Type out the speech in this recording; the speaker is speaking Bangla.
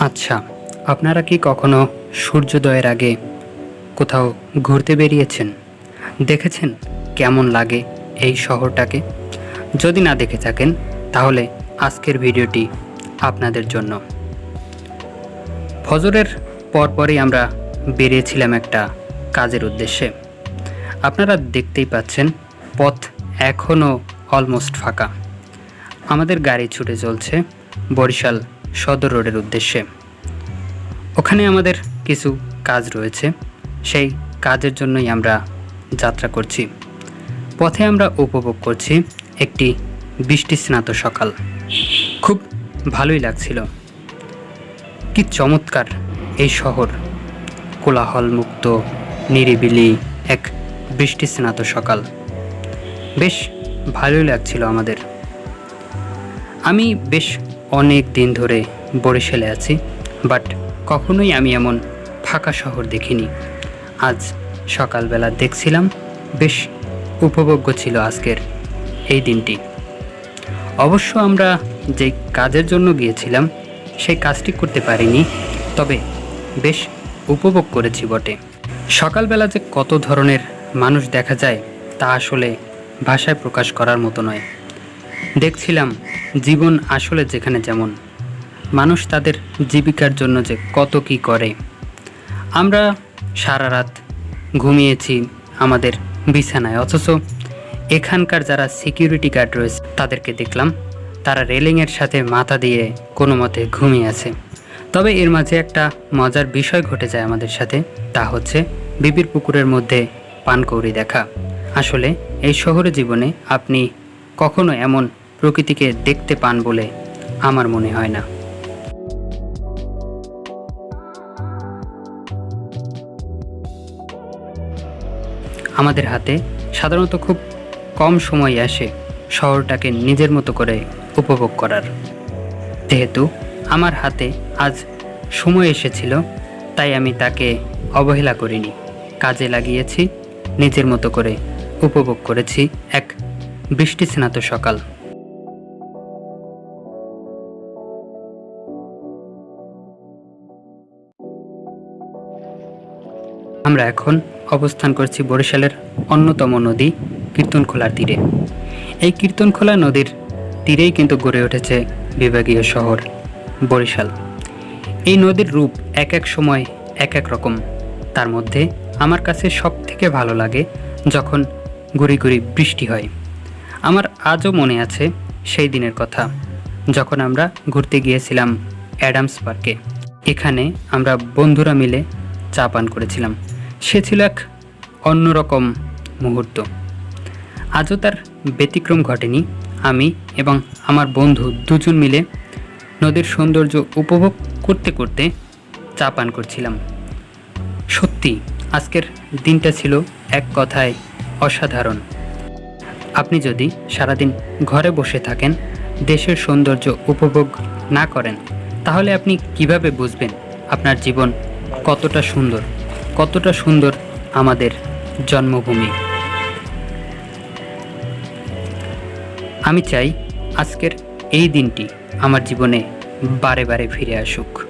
আচ্ছা আপনারা কি কখনো সূর্যোদয়ের আগে কোথাও ঘুরতে বেরিয়েছেন? দেখেছেন কেমন লাগে এই শহরটাকে? যদি না দেখে থাকেন, তাহলে আজকের ভিডিওটি আপনাদের জন্য। ফজরের পরপরই আমরা বেরিয়েছিলাম একটা কাজের উদ্দেশ্যে। আপনারা দেখতেই পাচ্ছেন, পথ এখনও অলমোস্ট ফাঁকা। আমাদের গাড়ি ছুটে চলছে বরিশাল সদর রোডের উদ্দেশ্যে। ওখানে আমাদের কিছু কাজ রয়েছে। সেই কাজের জন্যই আমরা যাত্রা করছি। পথে আমরা উপভোগ করছি একটি বৃষ্টি স্নাত সকাল। খুব ভালোই লাগছিল। কি চমৎকার এই শহর। কোলাহলমুক্ত, নিরিবিলি এক বৃষ্টি স্নাত সকাল। বেশ ভালোই লাগছিল আমাদের। আমি বেশ অনেক দিন ধরে বরিশালে আছি, বাট কখনোই আমি এমন ফাঁকা শহর দেখিনি। আজ সকালবেলা দেখছিলাম বেশ উপভোগ্য ছিল আজকের এই দিনটি। অবশ্য আমরা যে কাজের জন্য গিয়েছিলাম, সেই কাজটি করতে পারিনি, তবে বেশ উপভোগ করেছি বটে। সকালবেলা যে কত ধরনের মানুষ দেখা যায়, তা আসলে ভাষায় প্রকাশ করার মতো নয়। দেখছিলাম জীবন আসলে যেখানে যেমন। মানুষ তাদের জীবিকার জন্য যে কত কি করে। আমরা সারা রাত ঘুমিয়েছি আমাদের বিছানায়, অথচ এখানকার যারা সিকিউরিটি গার্ড রয়েছে, তাদেরকে দেখলাম তারা রেলিংয়ের সাথে মাথা দিয়ে কোনো মতে ঘুমিয়ে আছে। তবে এর মাঝে একটা মজার বিষয় ঘটে যায় আমাদের সাথে, তা হচ্ছে বিবির পুকুরের মধ্যে পানকৌড়ি দেখা। আসলে এই শহরে জীবনে আপনি কখনো এমন প্রকৃতিকে দেখতে পান বলে আমার মনে হয় না। আমাদের হাতে সাধারণত খুব কম সময় আসে শহরটাকে নিজের মতো করে উপভোগ করার। যেহেতু আমার হাতে আজ সময় এসেছিল, তাই আমি তাকে অবহেলা করিনি। কাজে লাগিয়েছি, নিজের মতো করে উপভোগ করেছি এক বৃষ্টি স্নাত সকাল। আমরা এখন অবস্থান করছি বরিশালের অন্যতম নদী কীর্তনখোলার তীরে। এই কীর্তনখোলা নদীর তীরেই কিন্তু গড়ে উঠেছে বিভাগীয় শহর বরিশাল। এই নদীর রূপ এক এক সময় এক এক রকম। তার মধ্যে আমার কাছে সব থেকে ভালো লাগে যখন গুড়ি গুড়ি বৃষ্টি হয়। আমার আজও মনে আছে সেই দিনের কথা, যখন আমরা ঘুরতে গিয়েছিলাম অ্যাডামস পার্কে। এখানে আমরা বন্ধুরা মিলে চা পান করেছিলাম। সে ছিল এক অন্যরকম মুহূর্ত। আজও তার ব্যতিক্রম ঘটেনি। আমি এবং আমার বন্ধু দুজন মিলে নদীর সৌন্দর্য উপভোগ করতে করতে চা পান করছিলাম। সত্যি, আজকের দিনটা ছিল এক কথায় অসাধারণ। আপনি যদি সারাদিন ঘরে বসে থাকেন, দেশের সৌন্দর্য উপভোগ না করেন, তাহলে আপনি কীভাবে বুঝবেন আপনার জীবন কতটা সুন্দর কতটা সুন্দর আমাদের জন্মভূমি। আমি চাই আজকের এই দিনটি আমার জীবনে বারে বারে ফিরে আসুক।